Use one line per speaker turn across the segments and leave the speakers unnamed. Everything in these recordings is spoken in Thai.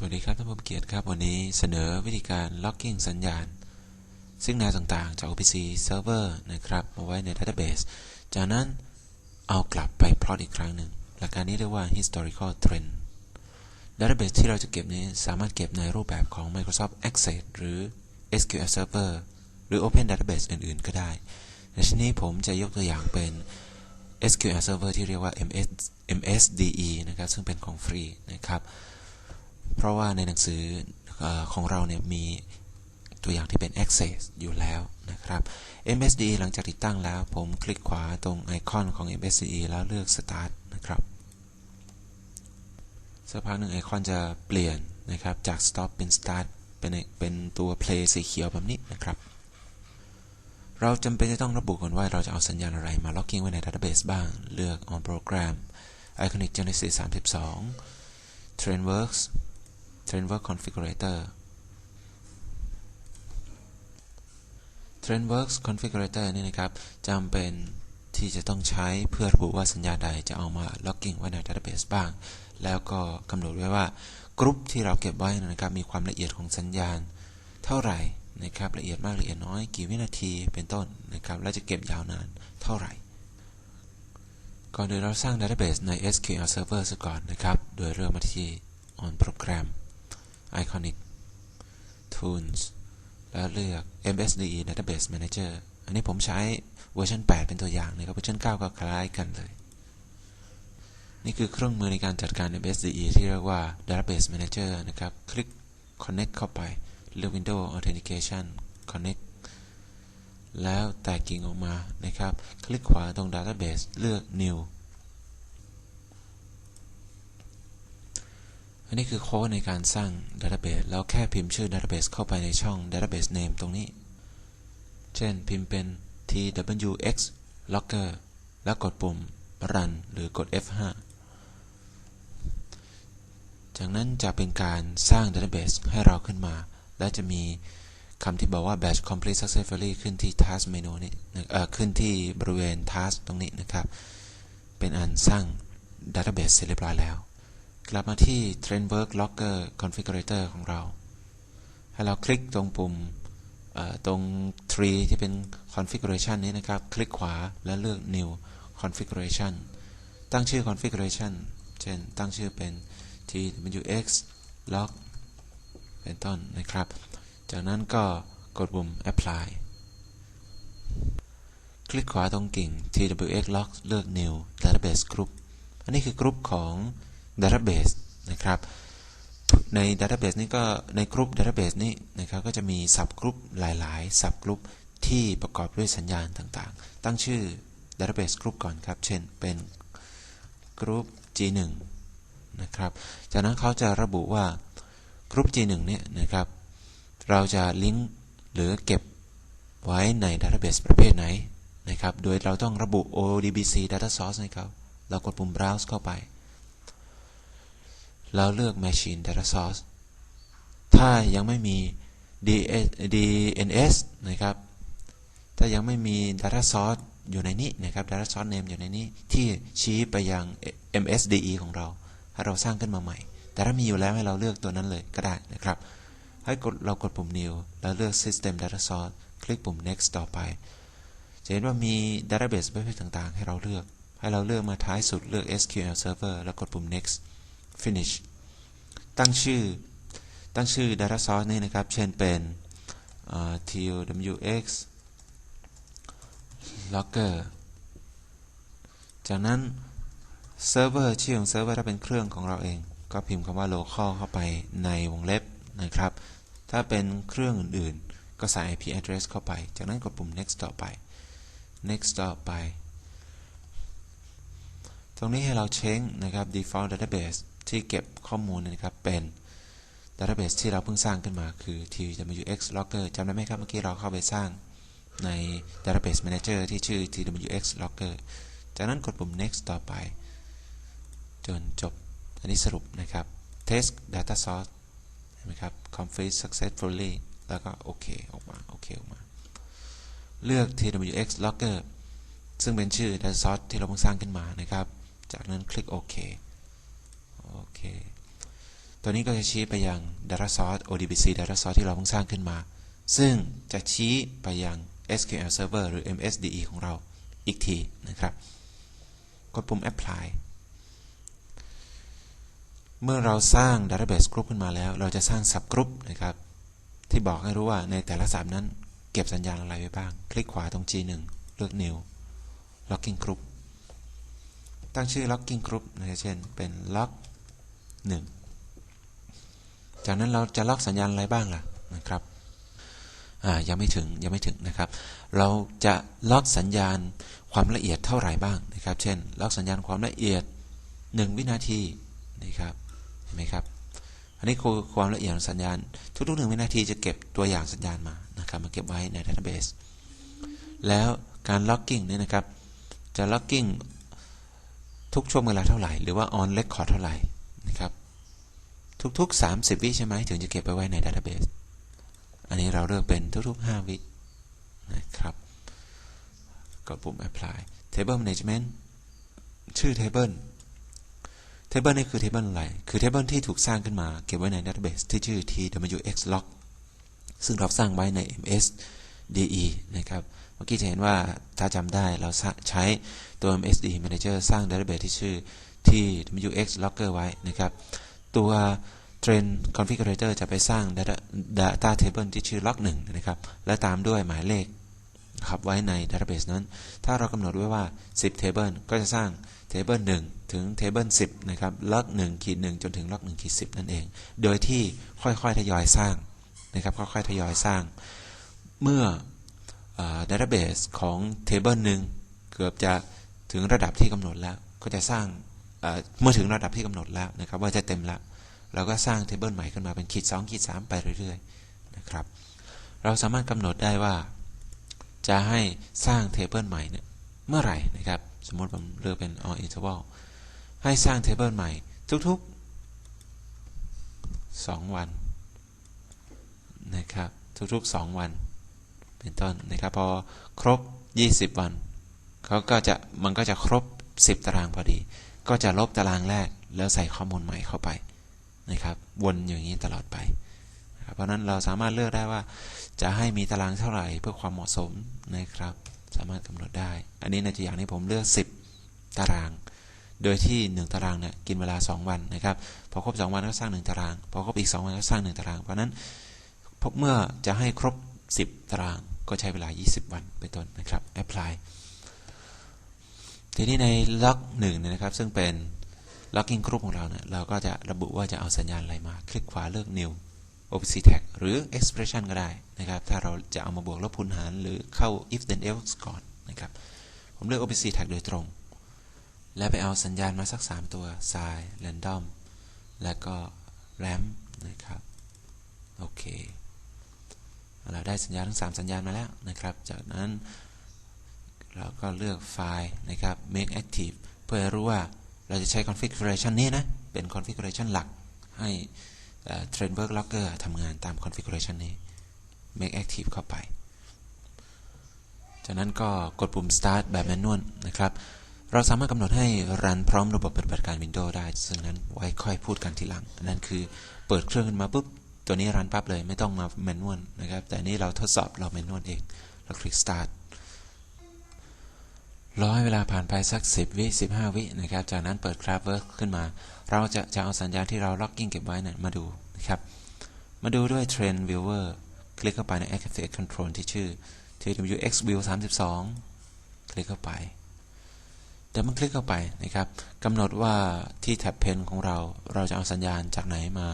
สวัสดีครับท่านผู้เกียรติครับ วันนี้เสนอวิธีการล็อกกิ้งสัญญาณ ซึ่งนาต่างๆ จาก OPC Server นะครับมาไว้ใน Database จากนั้นเอากลับไปพลอตอีกครั้งหนึ่งหลักการนี้เรียกว่า historical trend Database ที่เราจะเก็บนี้สามารถเก็บในรูปแบบของ Microsoft Access หรือ SQL Server หรือ Open Database อื่น ๆ ก็ได้ในที่นี้ผมจะยกตัวอย่างเป็น SQL Server ที่เรียกว่า MS MSDE นะครับซึ่งเป็นของฟรีนะครับ เพราะว่าในหนังสืออของเราเนี่ยมีตัวอย่างที่เป็น Access อยู่แล้วนะครับ MSDE หลังจากติดตั้งแล้ว ผมคลิกขวาตรงไอคอนของ MSDE แล้วเลือก Start นะครับสักพักหนึ่งไอคอนจะเปลี่ยนนะครับ จาก Stop เป็น Start เป็นเป็นตัว Play สีเขียวแบบนี้นะครับ เราจำเป็นจะต้องระบุก่อนว่าเราจะเอาสัญญาณอะไรมาล็อกกิ้งไว้ใน Database บ้าง เลือก On Program Iconic Genesis 32 TrendWorks TrendWorks Configurator TrendWorks Configurator นี่นะครับจำเป็นที่จะต้องใช้เพื่อระบุว่าสัญญาใดจะเอามาล็อกกิ้งไว้ใน Database บ้าง แล้วก็กำหนดไว้ว่ากรุ๊ปที่เราเก็บไว้นะครับมีความละเอียดของสัญญาณ เท่าไหร่นะครับละเอียดมากละเอียดน้อยกี่วินาทีเป็นต้นนะครับและจะเก็บยาวนานเท่าไหร่ก่อนอื่นเราสร้าง Database ใน SQL Server ซะก่อนนะครับ โดยเริ่มมาที่ On Program Iconic Tools แล้วเลือก MSDE Database Manager อันนี้ผมใช้เวอร์ชัน 8 เป็นตัวอย่างนะครับ เวอร์ชัน 9 ก็คล้ายกันเลย นี่คือเครื่องมือในการจัดการ MSDE ที่เรียกว่า Database Manager นะครับ คลิก Connect เข้าไป เลือก Windows Authentication Connect แล้วแตกกิ่งออกมานะครับ คลิกขวาตรง Database เลือก New อันนี้คือโค้ดในการสร้าง Database แล้วแค่พิมพ์ชื่อ Database เข้าไปในช่อง Database Name ตรงนี้ เช่นพิมพ์เป็น twx logger แล้วกดปุ่ม run หรือกด F5 จากนั้นจะเป็นการสร้าง Database ให้เราขึ้นมา และจะมีคำที่บอกว่า batch complete successfully ขึ้นที่ task menu นี้ขึ้นที่บริเวณ task ตรงนี้นะครับ เป็นอันสร้าง Database เสร็จเรียบร้อยแล้ว กลับมาที่ TrendWork Logger Configurator ของเรา ให้เราคลิกตรงปุ่มตรง tree ที่เป็น configuration นี้นะครับ คลิกขวาแล้วเลือก new configuration ตั้งชื่อ configuration เช่น ตั้งชื่อเป็น twx log เป็นต้นนะครับ จากนั้นก็กดปุ่ม apply คลิกขวาตรงกิ่ง twx log เลือก new database group อันนี้คือกรุ๊ปของ database นะครับใน database นี้ก็ในกรุ๊ป database นี้นะครับก็จะมี sub group หลายๆ sub group ที่ประกอบด้วยสัญญาณต่างๆ ตั้งชื่อ database group ก่อนครับ เช่นเป็นกรุ๊ป G1 นะครับจากนั้นเขาจะระบุว่ากรุ๊ป G1 เนี่ยนะครับเราจะลิงก์หรือเก็บไว้ใน database ประเภทไหนนะครับ โดยเราต้องระบุ ODBC data source ให้เขาเรากดปุ่ม browse เข้าไป แล้วเลือก machine data source ถ้ายังไม่มี DNS นะครับ ถ้ายังไม่มี data source อยู่ในนี้นะครับ data source name อยู่ในนี้ ที่ชี้ไปยัง MSDE ของเราให้เราสร้างขึ้นมาใหม่ แต่ถ้ามีอยู่แล้วให้เราเลือกตัวนั้นเลยก็ได้นะครับ ให้กดเรากดปุ่ม new แล้วเลือก system data source คลิกปุ่ม next ต่อไป จะเห็นว่ามี database ประเภทต่างๆ ให้เราเลือก ให้เราเลือกมาท้ายสุดเลือก SQL Server แล้วกดปุ่ม next finish ตั้งชื่อ ตั้งชื่อ data source นี่นะครับ เช่นเป็น twx logger จากนั้นเซิร์ฟเวอร์ชื่อของเซิร์ฟเวอร์ถ้าเป็นเครื่องของเราเอง ก็พิมพ์คำว่า local เข้าไปในวงเล็บนะครับ ถ้าเป็นเครื่องอื่นๆ ก็ใส่ IP address เข้าไป จากนั้นกดปุ่ม next ต่อไป next ต่อไป ตรงนี้ให้เราเช็คนะครับ default database ที่เก็บข้อมูลนะครับเป็น database ที่เราเพิ่งสร้างขึ้นมาคือ twx logger จำได้ไหมครับ เมื่อกี้เราเข้าไปสร้างใน database manager ที่ชื่อ twx logger จากนั้นกดปุ่ม next ต่อไป จนจบ อันนี้สรุปนะครับ test data source เห็นไหมครับ complete successfully แล้วก็โอเคออกมาโอเคออกมา เลือก twx logger ซึ่งเป็นชื่อ data source ที่เราเพิ่งสร้างขึ้นมานะครับ จากนั้นคลิกโอเค โอเค ตัวนี้ก็จะชี้ไปยัง data source ODBC data source ที่เราเพิ่งสร้างขึ้นมา ซึ่งจะชี้ไปยัง SQL Server หรือ MSDE ของเราอีกทีนะครับ กดปุ่ม apply เมื่อเราสร้าง database group ขึ้นมาแล้ว เราจะสร้าง subgroup นะครับ ที่บอกให้รู้ว่าในแต่ละสับนั้น เก็บสัญญาณอะไรไว้บ้าง คลิกขวาตรง G1 เลือก new logging group ตั้งชื่อ logging group นะเช่น เป็น log 1จากนั้นเราจะล็อกสัญญาณอะไรบ้างล่ะนะครับยังไม่ถึงยังไม่ถึงนะครับ เราจะล็อกสัญญาณความละเอียดเท่าไหร่บ้างนะครับ เช่น ล็อกสัญญาณความละเอียด 1 วินาทีนะครับเห็นไหมครับ อันนี้คือความละเอียดของสัญญาณทุกๆหนึ่งวินาทีจะเก็บตัวอย่างสัญญาณมานะครับมาเก็บไว้ในดัตเตอร์เบสแล้วการล็อกกิ้งเนี่ยนะครับ จะล็อกกิ้งทุกช่วงเวลาเท่าไหร่ หรือว่าออนเรคคอร์ดเท่าไหร่นะครับ ทุก ๆ 30 วิใช่ไหมถึงจะเก็บไปไว้ในดัตเตอร์เบสอันนี้เราเลือกเป็นทุก ๆ 5 วินะครับกดปุ่ม apply table management ชื่อ table table นี่คือ table อะไร คือ table ที่ถูกสร้างขึ้นมาเก็บไว้ใน database ที่ชื่อ twxlog ซึ่งเราสร้างไว้ใน msde นะครับ เมื่อกี้จะเห็นว่าถ้าจำได้เราใช้ตัว msde manager สร้าง database ที่ชื่อ twxlogger ไว้นะครับ ตัว trend configurator จะไปสร้าง data, data table ที่ชื่อ log 1นะครับ และตามด้วยหมายเลขครับไว้ใน database นั้น ถ้าเรากำหนดไว้ว่า 10 table ก็จะสร้าง table 1 ถึง table 10 นะครับ log 1ขีด1จนถึง log 1ขีด10 นั่นเอง โดยที่ค่อยๆ ทยอยสร้างนะครับ ค่อยๆ ทยอยสร้าง เมื่อ database ของ table หนึ่งเกือบจะถึงระดับที่กำหนดแล้วก็จะสร้าง เมื่อถึงระดับที่กำหนดแล้วนะครับว่าจะเต็มแล้วเราก็สร้างเทเบิลใหม่ขึ้นมาเป็นขีด2ขีด3ไปเรื่อยๆนะครับ เราสามารถกำหนดได้ว่า จะให้สร้างเทเบิลใหม่เนี่ยเมื่อไหร่นะครับ สมมติผมเลือกเป็น all interval ให้สร้างเทเบิลใหม่ทุกๆ 2 วันนะครับทุกๆ 2 วัน เป็นต้นนะครับพอครบ 20 วันเขาก็จะมันก็จะครบ 10 ตารางพอดี ก็จะลบตารางแรกแล้วใส่ข้อมูลใหม่เข้าไปนะครับ วนอย่างนี้ตลอดไป เพราะนั้นเราสามารถเลือกได้ว่าจะให้มีตารางเท่าไหร่เพื่อความเหมาะสมนะครับ สามารถกำหนดได้ อันนี้ในตัวอย่างนี้ผมเลือก 10 ตาราง โดยที่ 1 ตารางเนี่ยกินเวลา 2 วันนะครับ พอครบ 2 วันก็สร้าง 1 ตาราง พอครบอีก 2 วันก็สร้าง 1 ตาราง เพราะนั้นเมื่อจะให้ครบ 10 ตารางก็ใช้เวลา 20 วันเป็นต้นนะครับ apply ทีนี้ในล็อกหนึ่งนะครับ ซึ่งเป็น logging group ของเราเนี่ยเราก็จะระบุว่าจะเอาสัญญาณอะไรมา คลิกขวาเลือก new opc tag หรือ expression ก็ได้นะครับ ถ้าเราจะเอามาบวกลบคูณหารหรือเข้า if then else ก่อนนะครับ ผมเลือก opc tag โดยตรง แล้วไปเอาสัญญาณมาสัก 3 ตัว sin random แล้วก็ ram นะครับ โอเค เราได้สัญญาณทั้ง 3 สัญญาณมาแล้วนะครับ จากนั้น เราก็เลือกไฟล์นะครับ make active เพื่อรู้ว่าเราจะใช้ configuration นี้นะ เป็น configuration หลักให้ Trainwork Logger ทำงานตาม configuration นี้ make active เข้าไป จากนั้นก็กดปุ่ม start แบบ manual นะครับ เราสามารถกำหนดให้ run พร้อมระบบปฏิบัติการ Windows ได้ ซึ่งนั้นไว้ค่อยพูดกันทีหลัง นั่นคือเปิดเครื่องขึ้นมาปุ๊บ ตัวนี้รันปั๊บเลยไม่ต้องมา manual นะครับ แต่นี้เราทดสอบเรา manual เอง เราคลิก start รอให้เวลาผ่านไปสัก 10 วิ 15 วินะครับ จากนั้นเปิด c r a f t w o r k ขึ้นมา เราจะจะเอาสัญญาณที่เราล็อกกิ้งเก็บไว้นะมาดูนะครับ มาดูด้วย Trend Viewer คลิกเข้าไปใน Activate Control ที่ชื่อ TWX View 32 คลิกเข้าไปเดี๋ยวมันคลิกเข้าไปนะครับกำหนดว่าที่แท็บเพนของเราเราจะเอาสัญญาณจากไหนมา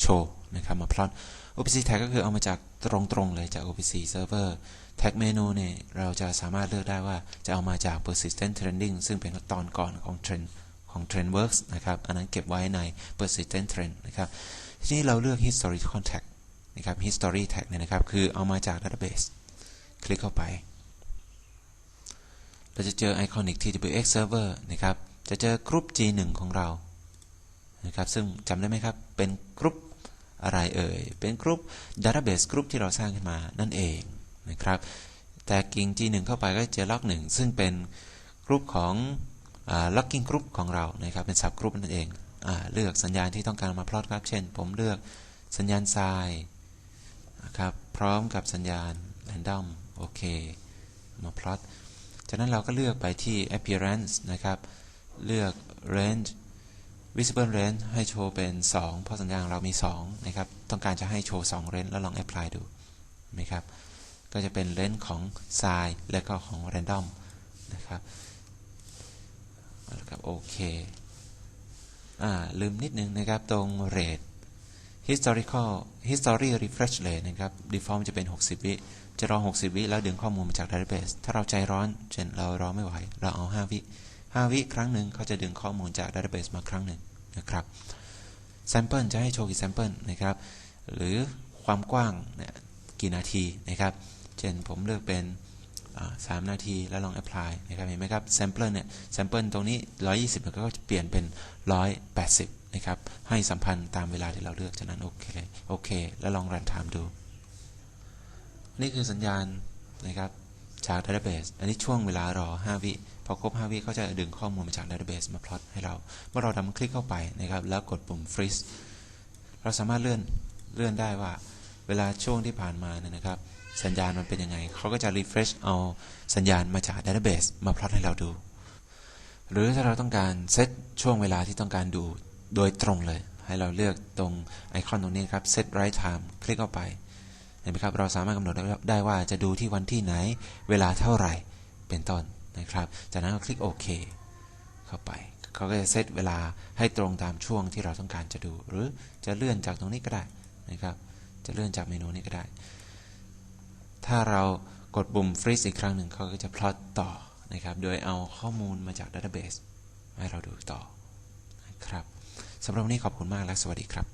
โชว์นะครับมาพลอต OPC tag ก็คือเอามาจากตรงๆเลยจาก OPC server แท็กเมนูเนี่ยเราจะสามารถเลือกได้ว่าจะเอามาจาก persistent trending ซึ่งเป็นตอนก่อนของ trend ของ trendworks นะครับ อันนั้นเก็บไว้ใน persistent trend นะครับทีนี้เราเลือก history contact นะครับ history tag เนี่ยนะครับ คือเอามาจาก database คลิกเข้าไป เราจะเจอ iconic TWX server นะครับ จะเจอกรุ๊ป G1 ของเรา นะครับ ซึ่งจำได้ไหมครับ เป็นกรุ๊ปอะไรเอ่ย เป็นกรุ๊ป database กรุ๊ปที่เราสร้างขึ้นมานั่นเอง นะครับ แต่กิ่ง G1 เข้าไปก็จะล็อก1ซึ่งเป็นกรุ๊ปของล็อกกิ้งกรุ๊ปของเรานะครับเป็นสับกรุ๊ปนั่นเองอเลือกสัญญาณที่ต้องการมาพลอตครับ เช่น ผมเลือกสัญญาณไซน์นะครับพร้อมกับสัญญาณ random โอเคมาพลอตจากนั้นเราก็เลือกไปที่ appearance นะครับเลือก range visible range ให้โชว์เป็น 2 เพราะสัญญาณเรามี 2 นะครับ ต้องการจะให้โชว์ 2 range แล้วลอง apply ดูไหมครับ ก็จะเป็น range ของ sine และก็ของ random นะครับแล้วครับโอเคอ่าลืมนิดนึงนะครับ ตรง rate historical history refresh rate นะครับ default จะเป็น 60 วิ จะรอ 60 วิ แล้วดึงข้อมูลมาจาก database ถ้าเราใจร้อน เช่นเรารอไม่ไหว เราเอา 5 วิ 5 วิครั้งหนึ่งเขาจะดึงข้อมูลจาก database มาครั้งหนึ่งนะครับ sample จะให้โชว์กี่ sample นะครับ หรือความกว้างเนี่ยกี่นาทีนะครับ เช่นผมเลือกเป็นสามนาทีแล้วลอง apply นะครับเห็นไหมครับ sample เนี่ย sample ตรงนี้ 120มันก็จะเปลี่ยนเป็น 180 นะครับ ให้สัมพันธ์ตามเวลาที่เราเลือกจากนั้นโอเคโอเค แล้วลอง run time ดู นี่คือสัญญาณนะครับจาก database อันนี้ช่วงเวลารอ 5 วิพอครบ 5 วิเขาจะดึงข้อมูลมาจาก database มาพลอตให้เรา เมื่อเราทำคลิกเข้าไปนะครับ แล้วกดปุ่ม freeze เราสามารถเลื่อนเลื่อนได้ว่า เวลาช่วงที่ผ่านมาเนี่ยนะครับ สัญญาณมันเป็นยังไง เขาก็จะ refresh เอาสัญญาณมาจาก database มาพลอตให้เราดู หรือถ้าเราต้องการเซตช่วงเวลาที่ต้องการดูโดยตรงเลย ให้เราเลือกตรงไอคอนตรงนี้ครับ set right time คลิกเข้าไป เห็นไหมครับ เราสามารถกำหนดได้ว่าจะดูที่วันที่ไหน เวลาเท่าไหร่ เป็นต้นนะครับ จากนั้นก็คลิกโอเคเข้าไปเขาก็จะเซตเวลาให้ตรงตามช่วงที่เราต้องการจะดู หรือจะเลื่อนจากตรงนี้ก็ได้นะครับ จะเลื่อนจากเมนูนี้ก็ได้ ถ้าเรากดปุ่ม freeze อีกครั้งหนึ่งเขาก็จะพลอตต่อนะครับ โดยเอาข้อมูลมาจากดัตเตอร์เบสให้เราดูต่อนะครับสำหรับวันนี้ขอบคุณมากและสวัสดีครับ